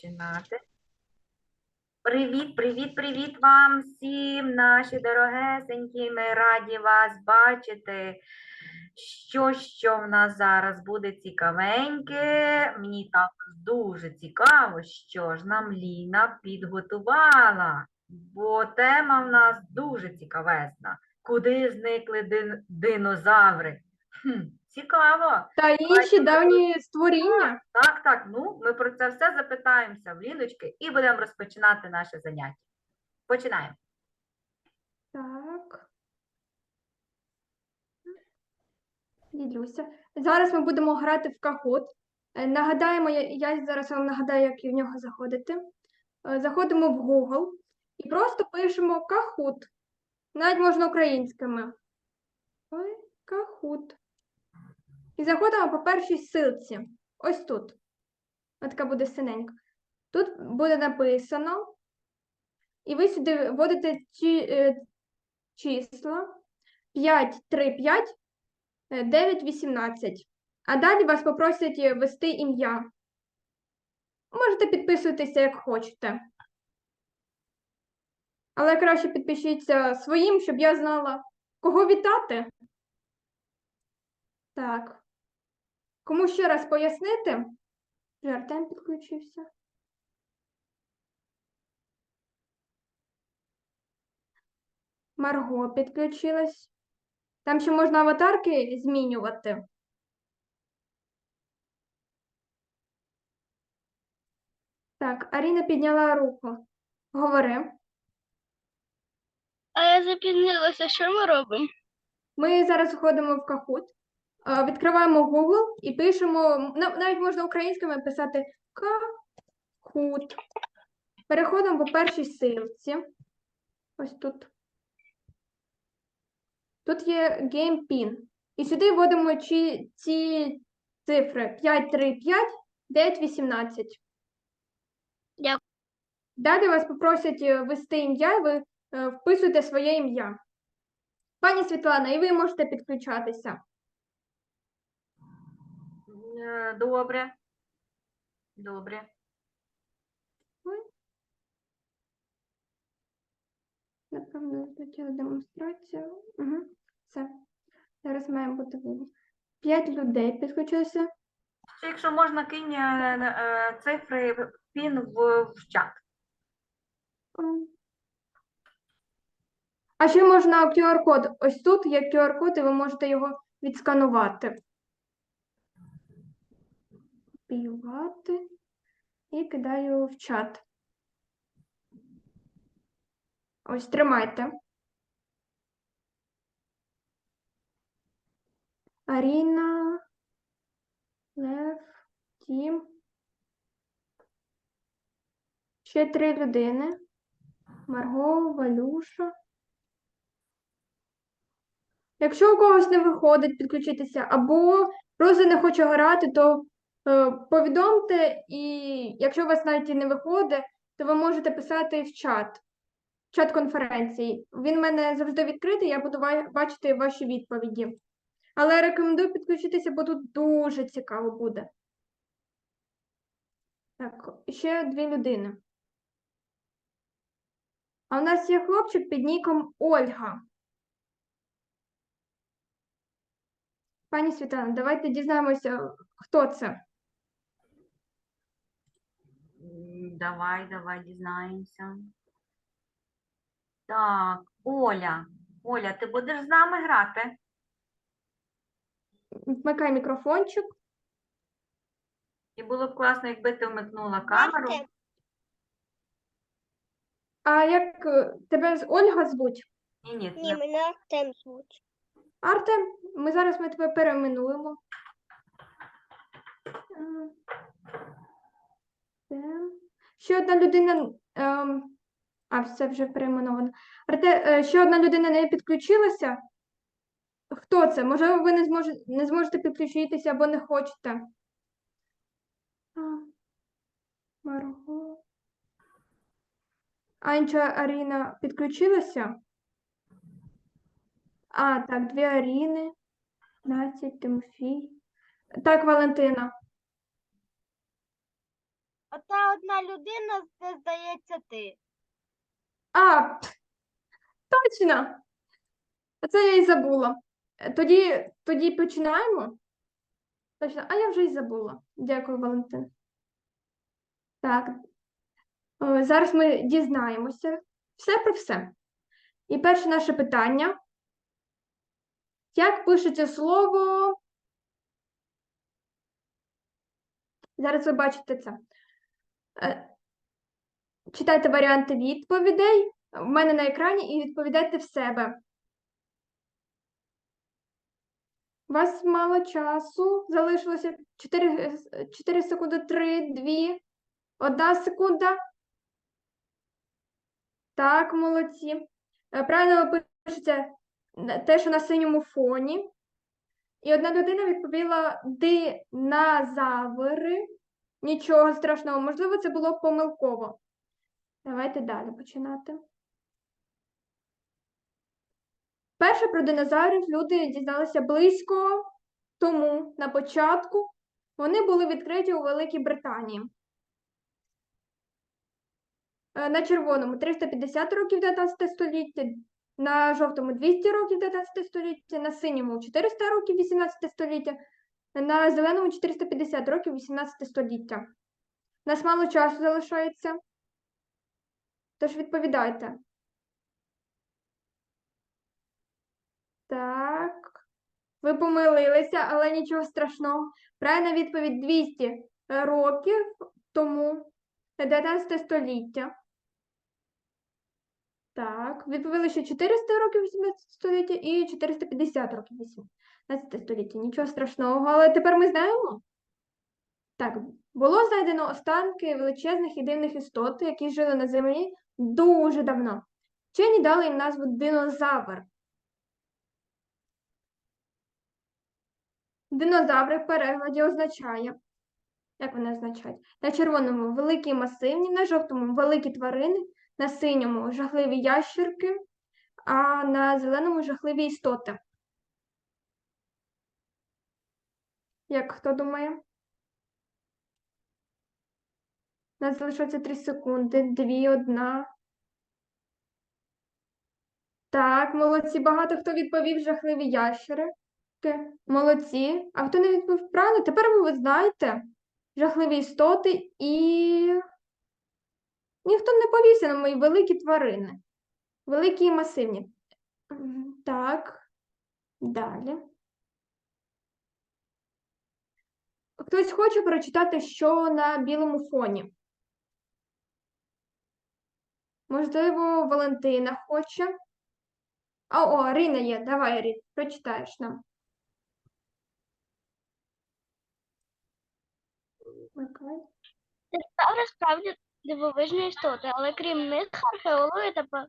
починати. Привіт, привіт, привіт вам всім, наші дорогесенькі. Ми раді вас бачити. Що, що в нас зараз буде цікавеньке. Мені також дуже цікаво, що ж нам Ліна підготувала, бо тема в нас дуже цікавезна. Куди зникли дин- динозаври? Хм, цікаво. Та інші давні створіння. Так, так, ну, ми про це все запитаємося в Ліночки і будемо розпочинати наше заняття. Починаємо. Так. Дідуся. Зараз ми будемо грати в Kahoot. Е, Нагадаємо, я, я зараз вам нагадаю, як в нього заходити. Е, Заходимо в Google і просто пишемо Kahoot. Навіть можна українськими. Ой, Kahoot. І заходимо по першій ссылці. Ось тут. Ось така буде синенька. Тут буде написано. І ви сюди вводите е, числа 5, 3, 5, 9, 18. А далі вас попросять е, ввести ім'я. Можете підписуватися, як хочете. Але краще підпишіться своїм, щоб я знала, кого вітати. Так. Кому ще раз пояснити? Вже Артем підключився. Марго підключилась. Там ще можна аватарки змінювати. Так, Аріна підняла руку. Говори. А я запізнилася, що ми робимо? Ми зараз входимо в а, відкриваємо Google і пишемо, навіть можна українськими писати Kahoot. Переходимо по першій силці. Ось тут. Тут є Game Pin. І сюди вводимо ці, ці цифри 5, 3, 5, 9, 18. Дякую. Далі вас попросять е, ввести ім'я, і ви е, вписуєте своє ім'я. Пані Світлана, і ви можете підключатися. Е, Добре. Добре. Напевно, злетіла демонстрація. Угу. Все. Зараз має бути. П'ять людей підключилося. Ще якщо можна, кинь е, е, цифри пін в, в чат. А ще можна QR-код. Ось тут є QR-код, і ви можете його відсканувати. Копіювати. І кидаю в чат. Ось тримайте. Аріна, Лев, Тім. Ще три людини. Марго, Валюша. Якщо у когось не виходить підключитися, або просто не хоче грати, то повідомте, і якщо у вас навіть і не виходить, то ви можете писати в чат, в чат конференції. Він в мене завжди відкритий, я буду бачити ваші відповіді. Але рекомендую підключитися, бо тут дуже цікаво буде. Так, ще дві людини. А у нас є хлопчик під ніком Ольга. Пані Світлана, давайте дізнаємося, хто це. М, Давай, давай, дізнаємося. Так, Оля. Оля, ти будеш з нами грати? Вмикай мікрофончик. І було б класно, якби ти вмикнула камеру. А як е, тебе з Ольга звуть? Ні, ні, Ні, не- мене Артем звуть. Артем, ми зараз ми тебе перейменуємо. Ем, Артем. Ще одна людина. ем, А, все вже перейменовано. Арте, е, ще одна людина не підключилася. Хто це? Можливо, ви не зможете, не зможете підключитися або не хочете. Марго. А інша Аріна підключилася? А, так, дві Аріни. 15, Тимофій. Так, Валентина. Ота одна людина, це здається ти. А, точно. Це я і забула. Е, Тоді, тоді починаємо. Точно, а я вже й забула. Дякую, Валентин. Так. Е, Зараз ми дізнаємося все про все. І перше наше питання. Як пишеться слово? Зараз ви бачите це. Е, Читайте варіанти відповідей в мене на екрані і відповідайте в себе. У вас мало часу. Залишилося 4, 4 секунди, 3, 2, 1 секунда. Так, молодці. Е, Правильно ви пишете те, що на синьому фоні. І одна людина відповіла динозаври. Нічого страшного, можливо, це було помилково. Давайте далі починати. Перше про динозаврів люди дізналися близько тому на початку. Вони були відкриті у Великій Британії. Е, На червоному 350 років 19 століття, на жовтому 200 років 19 століття, на синьому 400 років 18 століття, на зеленому 450 років 18 століття. У нас мало часу залишається. Тож відповідайте. Так. Ви помилилися, але нічого страшного. Правильна відповідь 200 років тому 19 століття. Так, відповіли, що 400 років 18 століття і 450 років 18 століття. Нічого страшного, але тепер ми знаємо. Так, було знайдено останки величезних і дивних істот, які жили на землі дуже давно. Вчені дали їм назву динозавр. Динозаври в перекладі означає. Як вони означають? На червоному великі масивні, на жовтому великі тварини, на синьому жахливі ящерки, а на зеленому жахливі істоти. Як хто думає? У нас залишається 3 секунди, 2, 1. Так, молодці. Багато хто відповів жахливі ящери. Молодці. А хто не відповів правильно, тепер ви знаєте жахливі істоти і ніхто не повівся на мої великі тварини. Великі і масивні. Так, далі. Хтось хоче прочитати, що на білому фоні? Можливо, Валентина хоче. А, о, Ріна є. Давай, Рін, прочитаєш нам. Динозаври справді дивовижні істоти, але крім них археологи та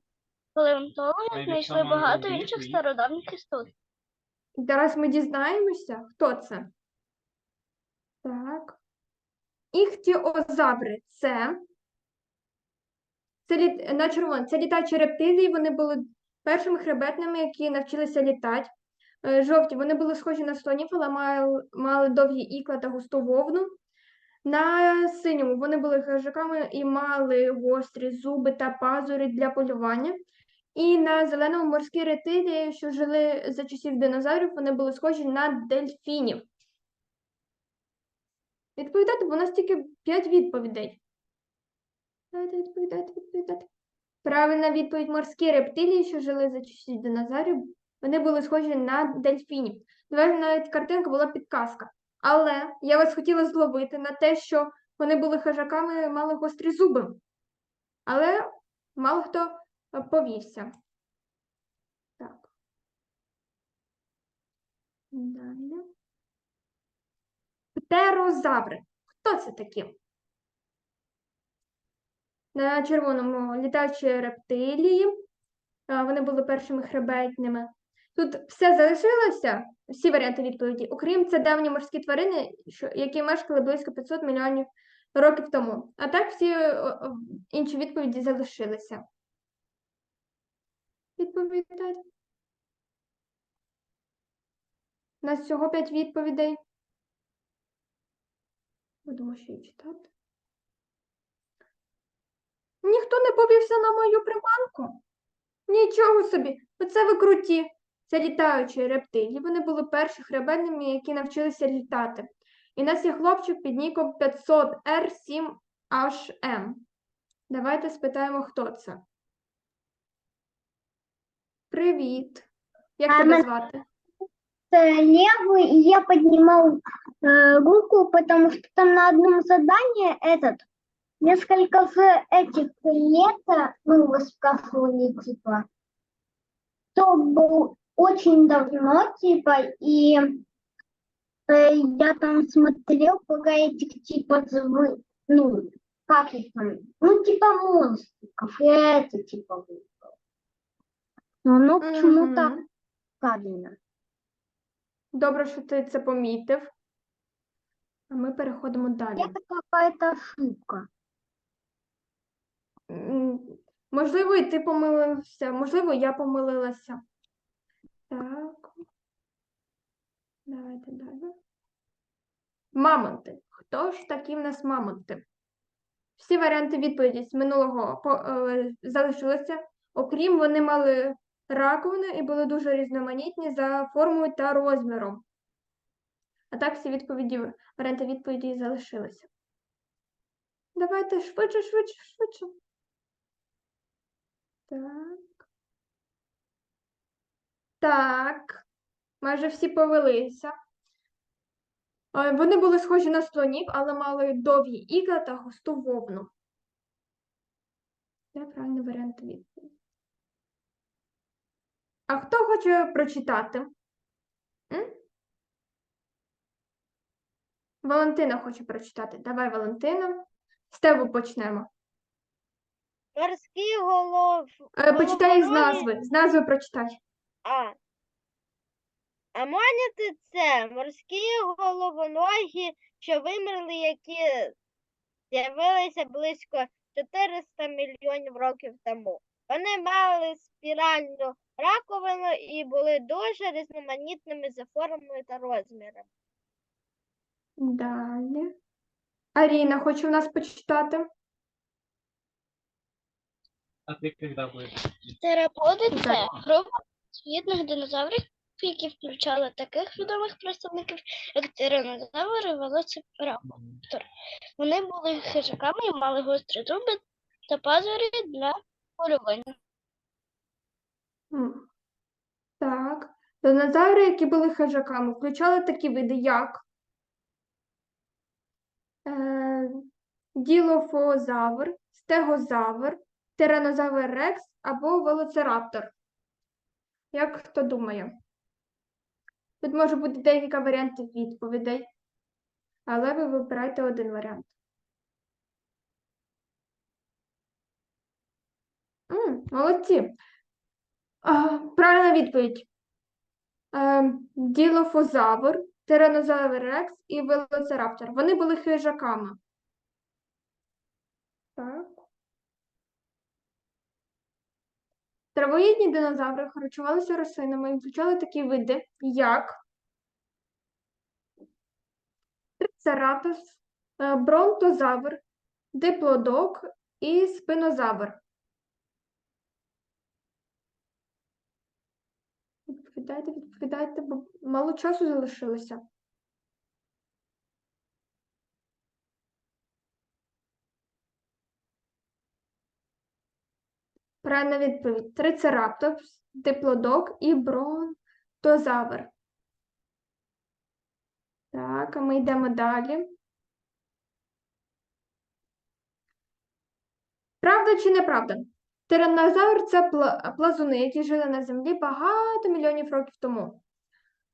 палеонтологи знайшли багато інших стародавніх істот. Зараз ми дізнаємося, хто це. Так. Іхтіозаври це. Це літ... на червоно. Це літачі рептилії. Вони були першими хребетними, які навчилися літати. Е, Жовті, вони були схожі на слонів, але мали, мали довгі ікла та густу вовну. На синьому вони були хижаками і мали гострі зуби та пазури для полювання. І на зеленому морські рептилії, що жили за часів динозаврів, вони були схожі на дельфінів. Відповідати, бо у нас тільки 5 відповідей. Давайте відповідати, відповідати. Правильна відповідь морські рептилії, що жили за часів динозаврів, вони були схожі на дельфінів. Давайте навіть картинка була підказка. Але я вас хотіла зловити на те, що вони були хижаками, мали гострі зуби. Але мало хто е, повівся. Так. Далі. Птерозаври. Хто це такі? На червоному літаючі рептилії. Вони були першими хребетними. Тут все залишилося, всі варіанти відповіді, окрім це давні морські тварини, які мешкали близько 500 мільйонів років тому. А так всі інші відповіді залишилися. Відповідайте. У нас всього 5 відповідей. Будемо ще й читати. ніхто не повівся на мою приманку? Нічого собі, оце ви круті. Це літаючі рептилії. Вони були перші хребетними, які навчилися літати. І нас є хлопчик під ніком 500R7HM. Давайте спитаємо, хто це. Привіт. Як А тебе звати? левый, и я поднимал э, руку, потому что там на одном задании этот несколько з этих лет, ну, высказывали, типа, то был очень давно, типа, и э, я там смотрел, пока этих, типа, зв- ну, как их там, ну, типа, монстриков, и это, типа, выпало. Но оно почему-то Мгм. правильно. Добре, що ти це помітив. А ми переходимо далі. Это какая-то ошибка. Можливо, і ти помилився, можливо, я помилилася. Так. Давайте далі. Мамонти. Хто ж такі в нас мамонти? Всі варіанти відповіді з минулого е, залишилися, окрім вони мали раковини і були дуже різноманітні за формою та розміром. А так всі відповіді, варіанти відповіді залишилися. Давайте швидше, швидше, швидше. Так. Так. Майже всі повелися. Е, Вони були схожі на слонів, але мали довгі ігла та густу вовну. Це правильний варіант відповіді. А хто хоче прочитати? М? Валентина хоче прочитати. Давай, Валентина. З тебе почнемо. Морські голов. Е, Почитай з назви. З назви прочитай. А. Аманіти це морські головоногі, що вимерли, які з'явилися близько 400 мільйонів років тому. Вони мали спіральну раковину і були дуже різноманітними за формою та розміром. Далі. Аріна хоче в нас почитати. А ты когда будешь? Тераподи група світних динозаврів, які включали таких відомих представників, як тиранозавр і велоцираптор. Вони були хижаками і мали гострі зуби та пазурі для полювання. Так. Динозаври, які були хижаками, включали такі види, як ділофозавр, стегозавр, тиранозавр рекс або велоцираптор. Як хто думає? Тут може бути декілька варіантів відповідей, але ви вибираєте один варіант. М, молодці. А, правильна відповідь. Е, ділофозавр, тиранозавр рекс і велоцираптор. Вони були хижаками. Так. Травоїдні динозаври харчувалися рослинами і включали такі види, як трицератопс, е, бронтозавр, диплодок і спинозавр. Відповідайте, відповідайте, бо мало часу залишилося. Правильна відповідь. Трицераптопс, диплодок і бронтозавр. Так, а ми йдемо далі. Правда чи неправда? Тиранозавр це плазуни, які жили на землі багато мільйонів років тому.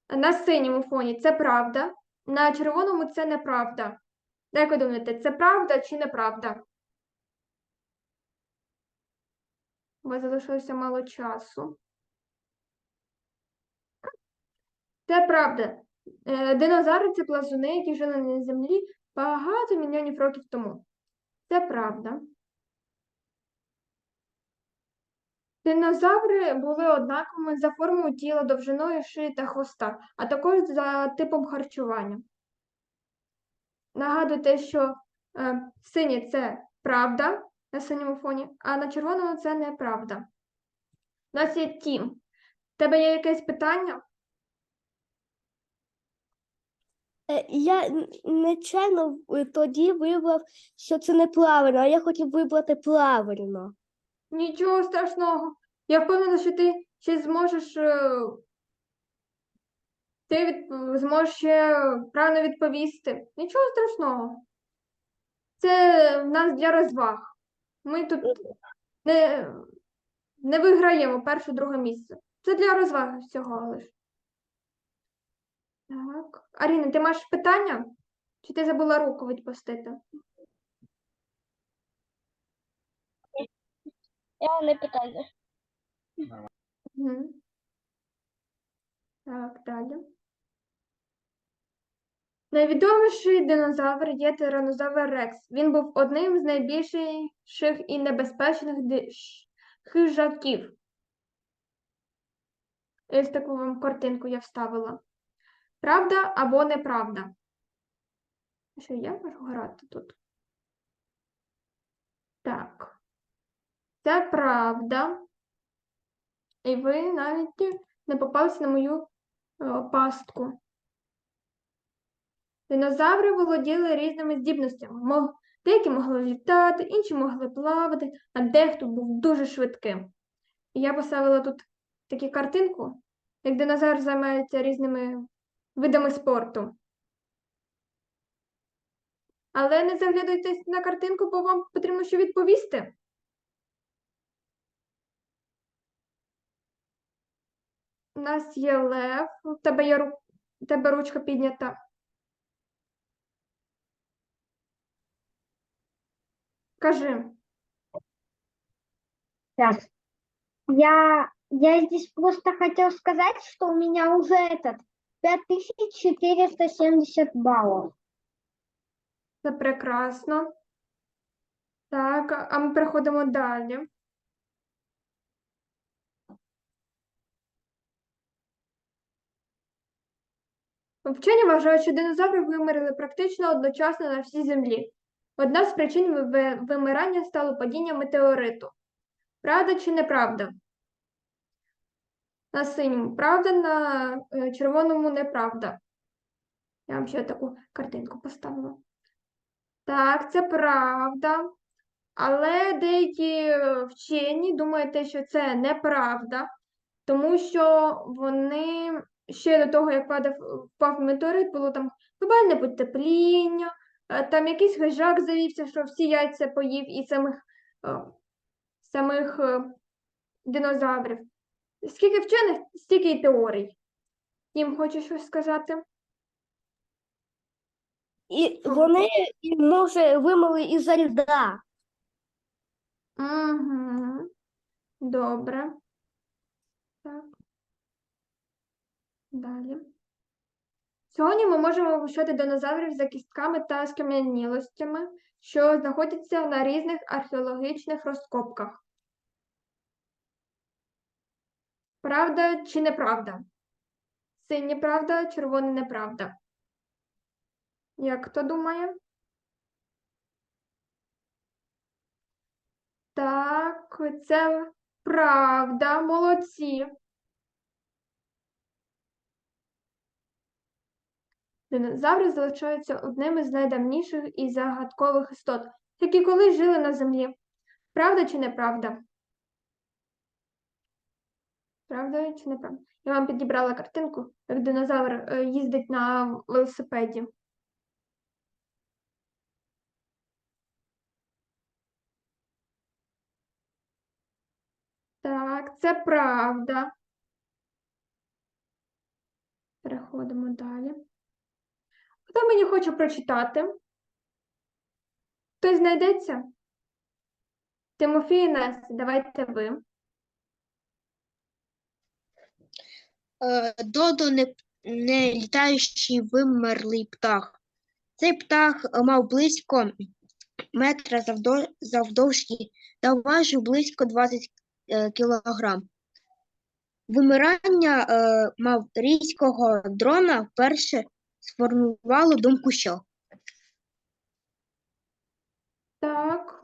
На синьому фоні це правда, на червоному це неправда. Як ви думаєте, це правда чи неправда? У вас залишилося мало часу. Це правда. Е, Динозаври це плазуни, які жили на землі багато мільйонів років тому. Це правда. Динозаври були однаковими за формою тіла, довжиною шиї та хвоста, а також за типом харчування. Нагадуйте, що е, синє це правда, на синьому фоні, а на червоному це неправда. У нас є тім. У тебе є якесь питання? Е, Я нечайно е, тоді вибрав, що це неправильно, а я хотів вибрати правильно. Нічого страшного. Я впевнена, що ти ще зможеш. е, Ти від... зможеш ще правильно відповісти. Нічого страшного. Це в нас для розваг. Ми тут не, не виграємо перше, друге місце. Це для розваги всього лиш. Так. Аріна, ти маєш питання? Чи ти забула руку відпустити? Я не питаю. Мгм. Так, далі. Найвідоміший динозавр є тиранозавр Рекс. Він був одним з найбільших і небезпечних хижаків. Ось таку вам картинку я вставила. Правда або неправда? Що я можу грати тут? Так. Це правда. І ви навіть не попалися на мою е, пастку. Динозаври володіли різними здібностями. Деякі могли літати, інші могли плавати, а дехто був дуже швидким. І я поставила тут таку картинку, як динозавр займається різними видами спорту. Але не заглядайтесь на картинку, бо вам потрібно ще відповісти. У нас є лев, у тебе є ру... тебе ручка піднята. Кажи. Сейчас. Я, я здесь просто хотел сказать, что у меня уже этот 5470 баллов. Це прекрасно. Так, а ми переходимо далі. Вчені вважають, що динозаври вимерли практично одночасно на всій землі. Одна з причин вимирання стало падіння метеориту. Правда чи неправда? На синьому правда, на е, червоному неправда. Я вам ще таку картинку поставила. Так, це правда. Але деякі вчені думають, що це неправда, тому що вони ще до того, як падав, впав метеорит, було там глобальне потепління, там якийсь хижак завівся, що всі яйця поїв і самих, е, самих е, динозаврів. Скільки вчених, стільки й теорій. Їм хочеш щось сказати? І вони, може, вимили із-за льда. Угу. Добре. Так. Далі. Сьогодні ми можемо вивчати динозаврів за кістками та скам'янілостями, що знаходяться на різних археологічних розкопках. Правда чи неправда? Синє правда, червоне неправда. Як хто думає? Так, це правда, молодці. Динозаври залишаються одним із найдавніших і загадкових істот, які колись жили на землі. Правда чи неправда? Правда чи неправда? Я вам підібрала картинку, як динозавр е, їздить на велосипеді. Так, це правда. Переходимо далі. Хто мені хоче прочитати? Хтось знайдеться? Тимофій і давайте ви. Е, Додо не, не літаючий вимерлий птах. Цей птах е, мав близько метра завдо- завдовжки та важив близько 20 е, кілограм. Вимирання е, маврійського дрона вперше сформувало думку, що Так.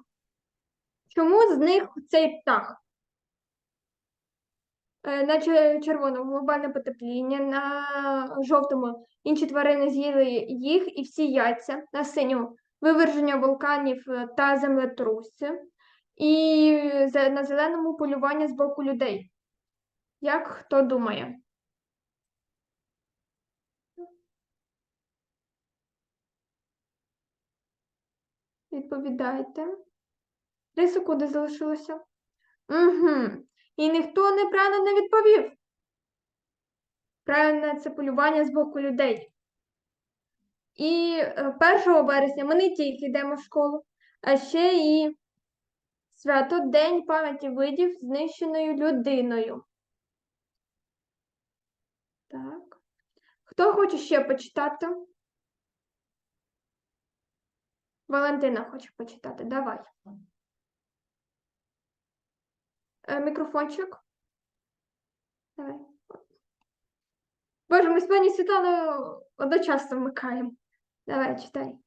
Чому з них цей птах? Е, На червоному глобальне потепління, на жовтому інші тварини з'їли їх і всі яйця, на синьому виверження вулканів е, та землетруси, і на зеленому полювання з боку людей. Як хто думає? Відповідайте. Три секунди залишилося. Угу. І ніхто неправильно не відповів. Правильно, це полювання з боку людей. І е, 1 березня ми не тільки йдемо в школу, а ще і свято День пам'яті видів знищеною людиною. Так. Хто хоче ще почитати? Валентина хоче почитати. Давай. Е, Мікрофончик. Давай. Боже, ми з пані Світланою одночасно вмикаємо. Давай, читай.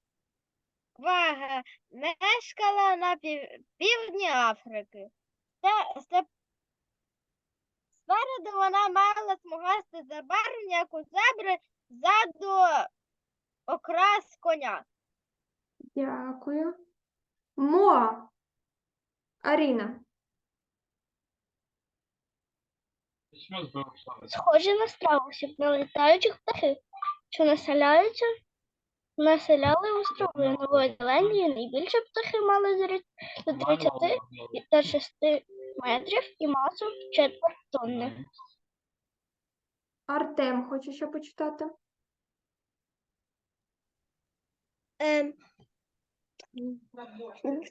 Вага мешкала на пів... півдні Африки. Це, це... Спереду вона мала смугасте забарвлення, як у зебри, ззаду окрас коня. Дякую. Моа. Аріна. Схожі на страусів, на літаючих птахів, що населяються, населяли острови Нової Зеландії. Найбільше птахи мали зріст до 30 до 6 метрів і масу четверть тонни. Артем хоче ще почитати. Ем,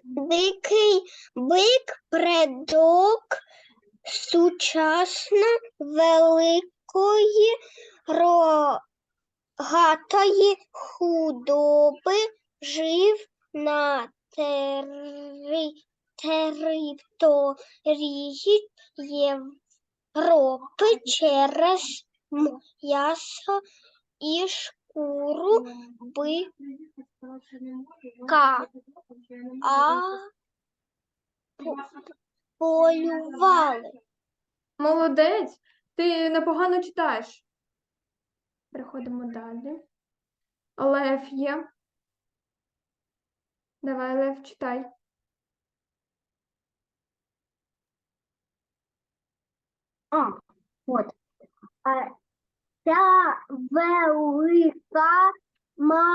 Дикий бик предок сучасно великої рогатої худоби жив на тери... території Європи через м'ясо і шкуру бика. А полювали. Молодець, ти непогано читаєш. Переходимо далі. Лев є. Давай, Лев, читай. А, вот. А, ця велика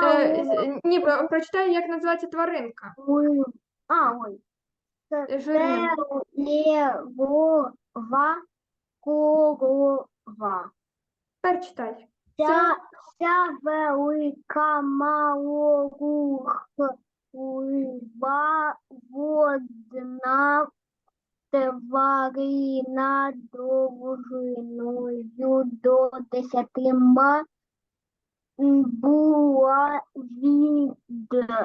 Е, з- ні, про- прочитай, як називається тваринка. А, ой. Е, Жирним. Королева корова. Тепер читай. Ця, ця велика малорухлива водна тварина довжиною до 10 м була відкрита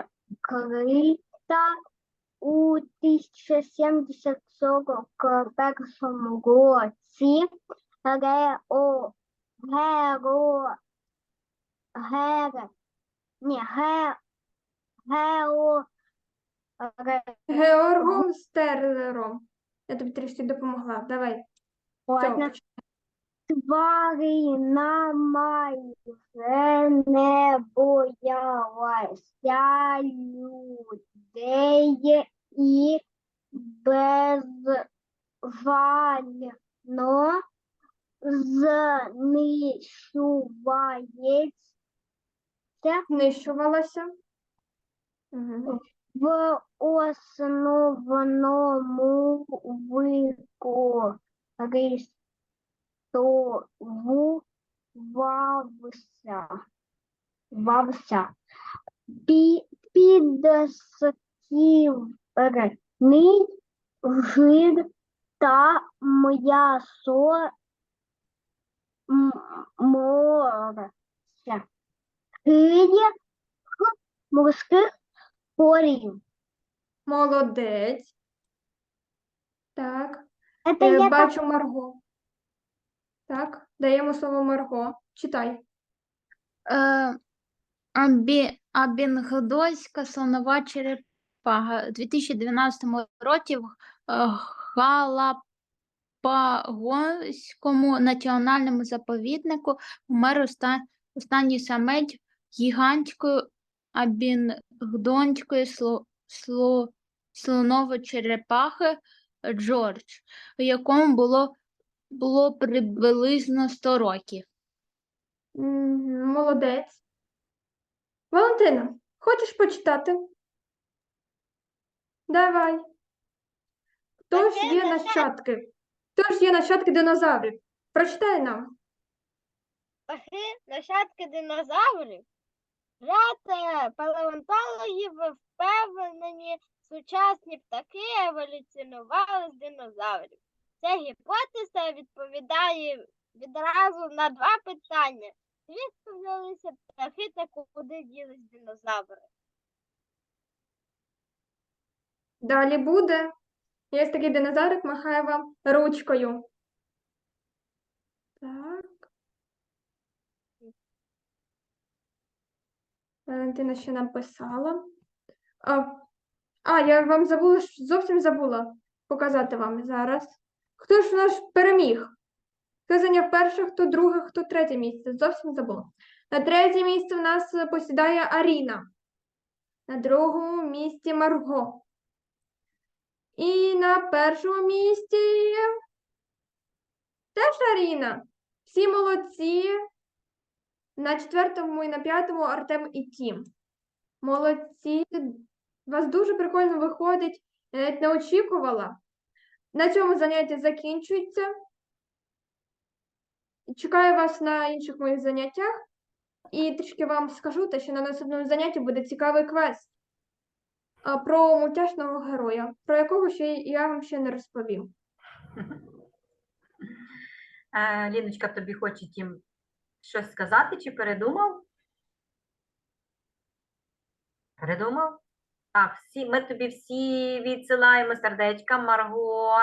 у 1741 році Гео Геро Гере ні, ге, гео ре, Георгом Стерлером. Я тобі трішки допомогла. Давай. ладно. Цьому. Тварина майже не боялася людей і безвально знищувається Знищувалася. Угу. в основному використовувався вався пі, підсківний жир та м'ясо морся. Хиє морських порів. Молодець. Так. Это Е, я так Марго. Так, даємо слово Марго. Читай. Е, Абі, Абінгдольська слонова черепаха. У 2012 році в е, національному заповіднику вмер оста- останній самець гігантської абінгдонської сло, сло, слоново-черепахи Джордж, якому було, було приблизно 100 років. М, Молодець. Валентина, хочеш почитати? Давай. Хто ж є нащадки. Хто ж є нащадки динозаврів? Прочитай нам. Птахи нащадки динозаврів. Ряд палеонтологів впевнені, сучасні птахи еволюціонували з динозаврів. Ця гіпотеза відповідає відразу на два питання. Звідки взялися птахи та куди ділись динозаври? Далі буде. Є такий динозаврик, махає вам ручкою. Так. Валентина ще написала. А, а, я вам забула, зовсім забула показати вам зараз. Хто ж наш переміг? Хто зайняв перше, хто друге, хто третє місце? Зовсім забула. На третє місце в нас посідає Аріна. На другому місці Марго. І на першому місці теж Аріна. Всі молодці. На четвертому і на п'ятому Артем і Тім. Молодці. У вас дуже прикольно виходить. Я навіть не очікувала. На цьому заняття закінчується. Чекаю вас на інших моїх заняттях. І трішки вам скажу, те, що на наступному занятті буде цікавий квест про мультяшного героя, про якого ще я вам ще не розповів. Е, Ліночка, тобі хоче тім щось сказати чи передумав? Передумав? Так, всі, ми тобі всі відсилаємо сердечка, Марго.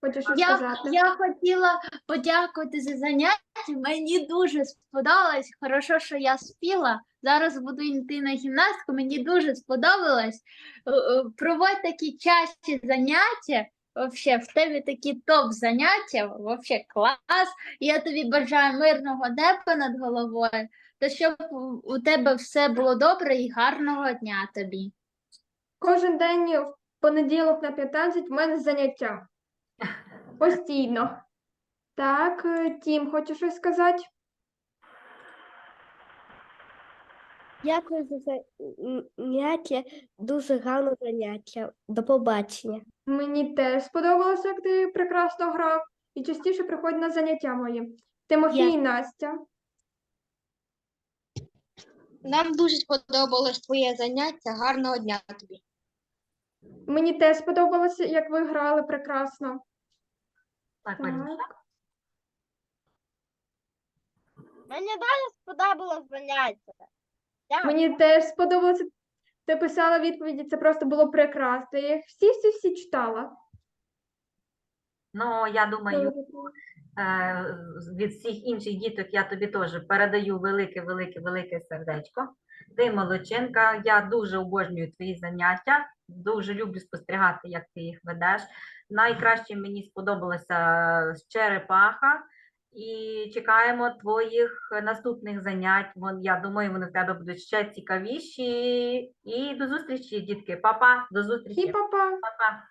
Хочеш щось Я, сказати? я хотіла подякувати за заняття. Мені дуже сподобалось. Хорошо, що я спіла. Зараз буду йти на гімнастику. Мені дуже сподобалось. Е, е, Проводь такі часті заняття. Вообще, в тебе такі топ заняття. Вообще клас. Я тобі бажаю мирного неба над головою. Та щоб у- у тебе все було добре і гарного дня тобі. Кожен день в понеділок на 15 в мене заняття. Постійно. Так, е, Тім, хочеш щось сказати? Дякую за заняття, дуже гарне заняття. До побачення. Мені теж сподобалося, як ти прекрасно грав. І частіше приходь на заняття мої. Тимофій і Настя. Нам дуже сподобалось твоє заняття. Гарного дня тобі. Мені теж сподобалося, як ви грали прекрасно. Так. Так. Мені дуже сподобалось заняття. Дякую. Мені теж сподобалося. Ти писала відповіді, це просто було прекрасно. Я їх всі-всі-всі читала. Ну, я думаю, від всіх інших діток я тобі теж передаю велике, велике, велике сердечко. Ти молодчинка, я дуже обожнюю твої заняття, дуже люблю спостерігати, як ти їх ведеш. Найкраще мені сподобалася черепаха. І чекаємо твоїх наступних занять. Я думаю, вони в тебе будуть ще цікавіші. І до зустрічі, дітки. Па-па, до зустрічі. І. Па-па.